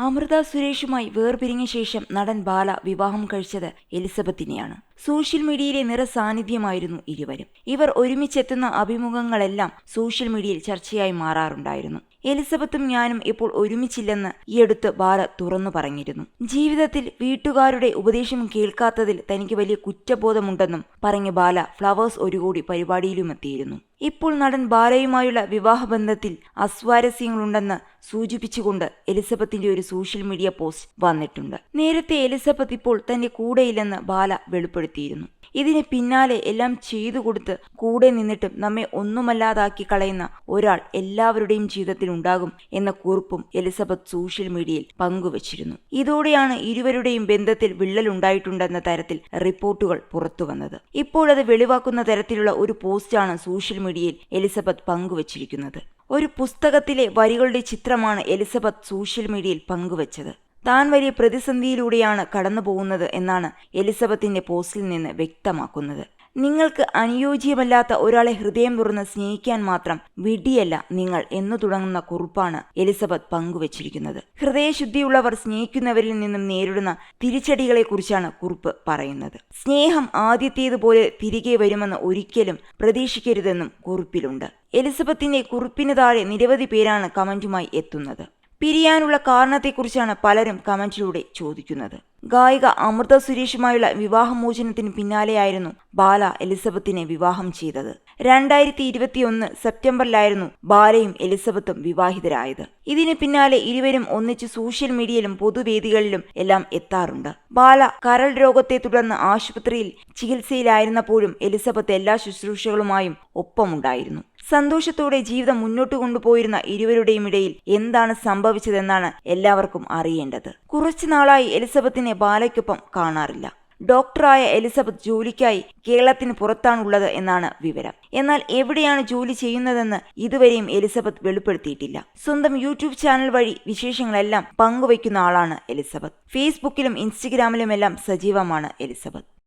അമൃത സുരേഷുമായി വേർപിരിഞ്ഞ ശേഷം നടൻ ബാല വിവാഹം കഴിച്ചത് എലിസബത്തിനെയാണ്. സോഷ്യൽ മീഡിയയിലെ നിറസാന്നിധ്യമായിരുന്നു ഇരുവരും. ഇവർ ഒരുമിച്ചെത്തുന്ന അഭിമുഖങ്ങളെല്ലാം സോഷ്യൽ മീഡിയയിൽ ചർച്ചയായി മാറാറുണ്ടായിരുന്നു. എലിസബത്തും ഞാനും ഇപ്പോൾ ഒരുമിച്ചില്ലെന്ന് ഈയടുത്ത് ബാല തുറന്നു പറഞ്ഞിരുന്നു. ജീവിതത്തിൽ വീട്ടുകാരുടെ ഉപദേശം കേൾക്കാത്തതിൽ തനിക്ക് വലിയ കുറ്റബോധമുണ്ടെന്നും പറഞ്ഞ ബാല ഫ്ലവേഴ്സ് ഒരു കോടി പരിപാടിയിലുമെത്തിയിരുന്നു. ഇപ്പോൾ നടൻ ബാലയുമായുള്ള വിവാഹബന്ധത്തിൽ അസ്വാരസ്യങ്ങളുണ്ടെന്ന് സൂചിപ്പിച്ചുകൊണ്ട് എലിസബത്തിന്റെ ഒരു സോഷ്യൽ മീഡിയ പോസ്റ്റ് വന്നിട്ടുണ്ട്. നേരത്തെ എലിസബത്ത് ഇപ്പോൾ തന്റെ കൂടെയില്ലെന്ന് ബാല വെളിപ്പെടുത്തിയിരുന്നു. ഇതിന് പിന്നാലെ എല്ലാം ചെയ്തു കൊടുത്ത് കൂടെ നിന്നിട്ടും നമ്മെ ഒന്നുമല്ലാതാക്കി കളയുന്ന ഒരാൾ എല്ലാവരുടെയും ജീവിതത്തിൽ ഉണ്ടാകും എന്ന കുറിപ്പും എലിസബത്ത് സോഷ്യൽ മീഡിയയിൽ പങ്കുവച്ചിരുന്നു. ഇതോടെയാണ് ഇരുവരുടെയും ബന്ധത്തിൽ വിള്ളലുണ്ടായിട്ടുണ്ടെന്ന തരത്തിൽ റിപ്പോർട്ടുകൾ പുറത്തുവന്നത്. ഇപ്പോഴത് വെളിവാക്കുന്ന തരത്തിലുള്ള ഒരു പോസ്റ്റാണ് സോഷ്യൽ മീഡിയയിൽ എലിസബത്ത് പങ്കുവച്ചിരിക്കുന്നത്. ഒരു പുസ്തകത്തിലെ വരികളുടെ ചിത്രമാണ് എലിസബത്ത് സോഷ്യൽ മീഡിയയിൽ പങ്കുവച്ചത്. താൻ വലിയ പ്രതിസന്ധിയിലൂടെയാണ് കടന്നു പോകുന്നത് എന്നാണ് എലിസബത്തിന്റെ പോസ്റ്റിൽ നിന്ന് വ്യക്തമാക്കുന്നത്. നിങ്ങൾക്ക് അനുയോജ്യമല്ലാത്ത ഒരാളെ ഹൃദയം തുറന്ന് സ്നേഹിക്കാൻ മാത്രം വിടിയല്ല നിങ്ങൾ എന്നു തുടങ്ങുന്ന കുറിപ്പാണ് എലിസബത്ത് പങ്കുവച്ചിരിക്കുന്നത്. ഹൃദയശുദ്ധിയുള്ളവർ സ്നേഹിക്കുന്നവരിൽ നിന്നും നേരിടുന്ന തിരിച്ചടികളെക്കുറിച്ചാണ് കുറിപ്പ് പറയുന്നത്. സ്നേഹം ആദ്യത്തേതുപോലെ തിരികെ വരുമെന്ന് ഒരിക്കലും പ്രതീക്ഷിക്കരുതെന്നും കുറിപ്പിലുണ്ട്. എലിസബത്തിന്റെ കുറിപ്പിന് താഴെ നിരവധി പേരാണ് കമന്റുമായി എത്തുന്നത്. പിരിയാനുള്ള കാരണത്തെക്കുറിച്ചാണ് പലരും കമന്റിലൂടെ ചോദിക്കുന്നത്. ഗായിക അമൃത സുരേഷുമായുള്ള വിവാഹമോചനത്തിന് പിന്നാലെയായിരുന്നു ബാല എലിസബത്തിനെ വിവാഹം ചെയ്തത്. രണ്ടായിരത്തി ഇരുപത്തിയൊന്ന് സെപ്റ്റംബറിലായിരുന്നു ബാലയും എലിസബത്തും വിവാഹിതരായത്. ഇതിന് പിന്നാലെ ഇരുവരും ഒന്നിച്ച് സോഷ്യൽ മീഡിയയിലും പൊതുവേദികളിലും എല്ലാം എത്താറുണ്ട്. ബാല കരൾ രോഗത്തെ തുടർന്ന് ആശുപത്രിയിൽ ചികിത്സയിലായിരുന്നപ്പോഴും എലിസബത്ത് എല്ലാ ശുശ്രൂഷകളുമായും ഒപ്പമുണ്ടായിരുന്നു. സന്തോഷത്തോടെ ജീവിതം മുന്നോട്ട് കൊണ്ടുപോയിരുന്ന ഇരുവരുടെയും ഇടയിൽ എന്താണ് സംഭവിച്ചതെന്നാണ് എല്ലാവർക്കും അറിയേണ്ടത്. കുറച്ചു നാളായി എലിസബത്തിനെ ബാലയ്ക്കൊപ്പം കാണാറില്ല. ഡോക്ടറായ എലിസബത്ത് ജോലിക്കായി കേരളത്തിന് പുറത്താണുള്ളത് എന്നാണ് വിവരം. എന്നാൽ എവിടെയാണ് ജോലി ചെയ്യുന്നതെന്ന് ഇതുവരെയും എലിസബത്ത് വെളിപ്പെടുത്തിയിട്ടില്ല. സ്വന്തം യൂട്യൂബ് ചാനൽ വഴി വിശേഷങ്ങളെല്ലാം പങ്കുവയ്ക്കുന്ന ആളാണ് എലിസബത്ത്. ഫേസ്ബുക്കിലും ഇൻസ്റ്റഗ്രാമിലുമെല്ലാം സജീവമാണ് എലിസബത്ത്.